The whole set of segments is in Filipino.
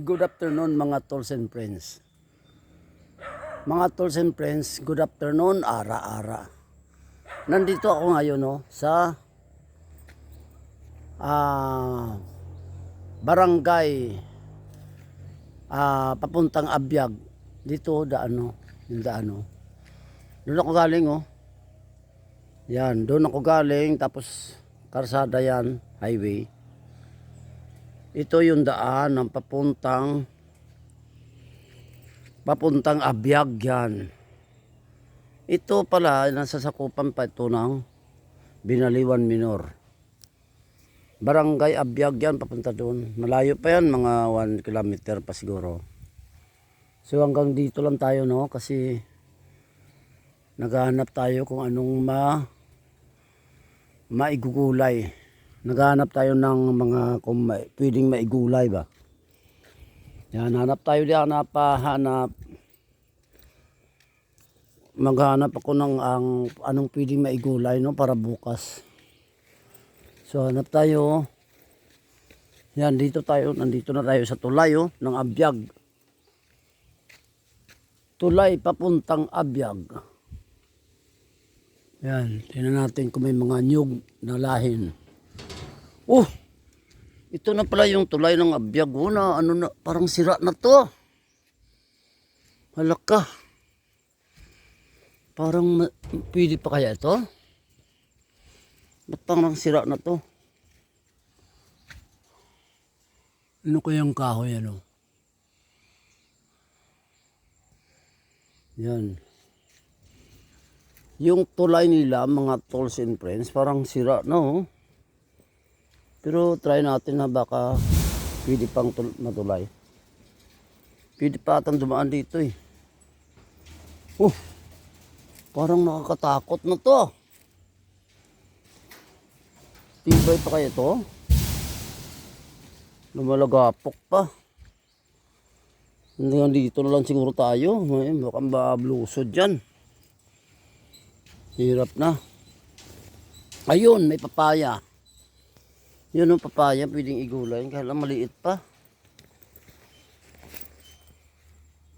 Good afternoon mga tools and friends. Mga tools and friends, good afternoon, ara-ara. Nandito ako ngayon no, sa ah, barangay ah, papuntang Abyag. Dito daan no, yung daan no. Doon ako galing oh. Yan, doon ako galing tapos karsada yan, highway. Ito yung daan ng papuntang papuntang Abyag yan. Ito pala, nasa sakupan pa ito ng Binaliwan Minor. Barangay Abyag yan, papunta doon. Malayo pa yan, mga 1 kilometer pa siguro. So hanggang dito lang tayo no, kasi naghahanap tayo kung anong ma maigugulay. Naghahanap tayo ng mga kung may, pwedeng maigulay ba. Yan, hanap tayo diyan, napahanap. Maghanap ako ng ang, anong pwedeng maigulay no, para bukas. So, hanap tayo. Yan, dito tayo, nandito na tayo sa tulay oh, ng Abyag. Tulay papuntang Abyag. Yan, tingnan natin kung may mga nyug na lahin. Oh, ito na pala yung tulay ng abiyag. Oh, na, ano na, parang sira na to. Halaka. Parang pwede pa kaya ito? Ba't parang sira na to? Ano kayang kahoy ano? Yan. Yung tulay nila, mga tolls and friends, parang sira na oh. Pero try natin na baka pwede pang tul- matulay. Pwede pa atang dumaan dito eh. Oh, parang nakakatakot na to. Tibay pa kaya to? Lumalagapok pa. Hanggang dito na lang siguro tayo. May baka mablusod dyan. Hirap na. Ayun, may papaya. Yun ang papaya, pwedeng igulay. Kaya maliit pa.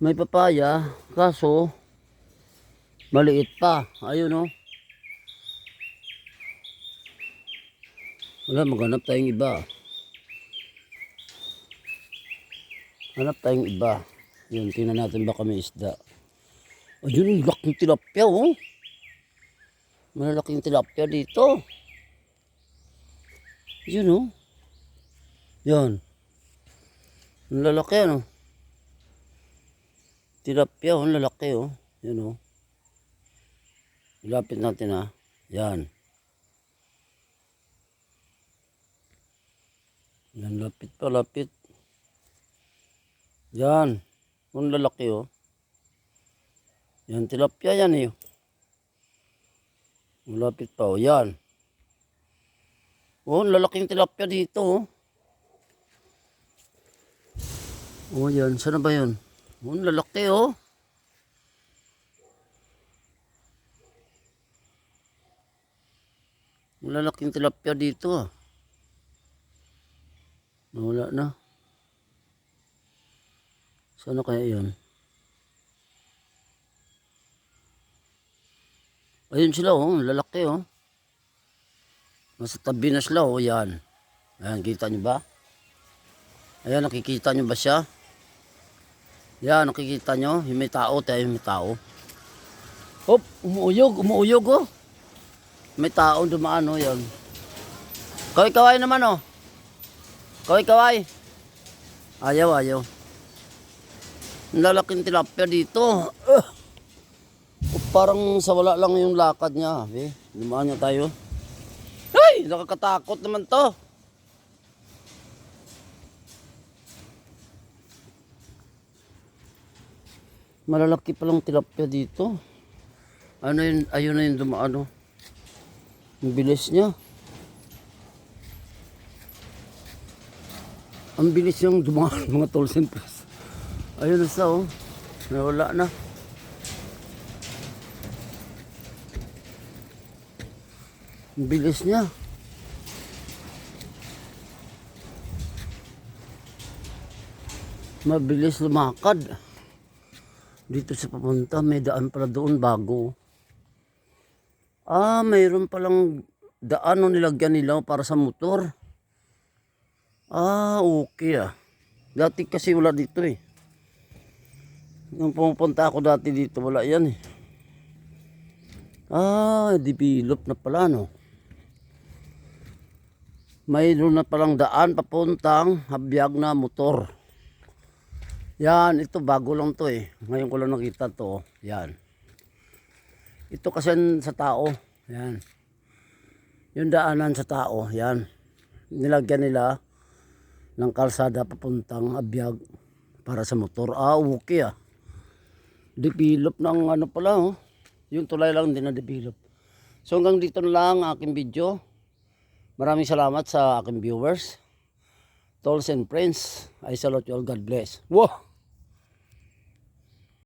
May papaya, kaso maliit pa. Ayun oh. Wala, maghanap tayong iba. Hanap tayong iba. Yun, tingnan natin baka may isda. Ayun, laking tilapia oh. Malalaking tilapia dito. Yun oh. Yan. Ang lalaki ano. Tilapia oh, ang lalaki oh. Yun oh. Ilapit natin ha. Yan. Yan, lapit pa, lapit. Yan. Ang lalaki oh. Yan, tilapia yan eh. Malapit pa oh, yan. Oh, lalaking tilapia dito oh. Oh, yan. Saan na ba yun? Oh, lalaki oh. Lalaking tilapia dito ah. Nawala na. Saan na kaya yun? Ayun sila oh, lalaki oh. Nasa tabi na sila oh, yan. Ayan, kita nyo ba? Ayan, nakikita nyo ba siya? Yan, nakikita nyo? Yung may tao, tayo may tao. Hop, umuuyog, umuuyog oh. May tao dumaan oh, yan. Kaway-kaway naman oh. Kaway-kaway. Ayaw, ayaw. Lalaking tilapia dito. Uh. Parang sa wala lang yung lakad niya. Eh, dumaan niya tayo. Ay, nakakatakot naman to. Malalaki palang tilapia dito. Ano yun, ayun na yung dumaan. oh. Ang bilis niya. Ang bilis niyang dumaan mga tolls and. Ayun na sa oh. Nawala na. Ang bilis niya. Mabilis lumakad. Dito sa papunta, may daan pala doon bago. Ah, mayroon palang daan na nilagyan nila para sa motor. Ah, okay ah. Dati kasi wala dito eh. Nung pumupunta ako dati dito, wala yan eh. Ah, develop na pala no. Mayroon na palang daan papuntang habiyag na motor. Yan, ito bago lang to eh. Ngayon ko lang nakita to. Yan. Ito kasi sa tao. Yan. Yung daanan sa tao. Yan. Nilagyan nila ng kalsada papuntang abiyag para sa motor. Ah, okay ah. Develop ng ano pala oh. Yung tulay lang din na develop. So hanggang dito na lang ang aking video. Maraming salamat sa aking viewers. Tolls and friends. I salute you all. God bless. Wow!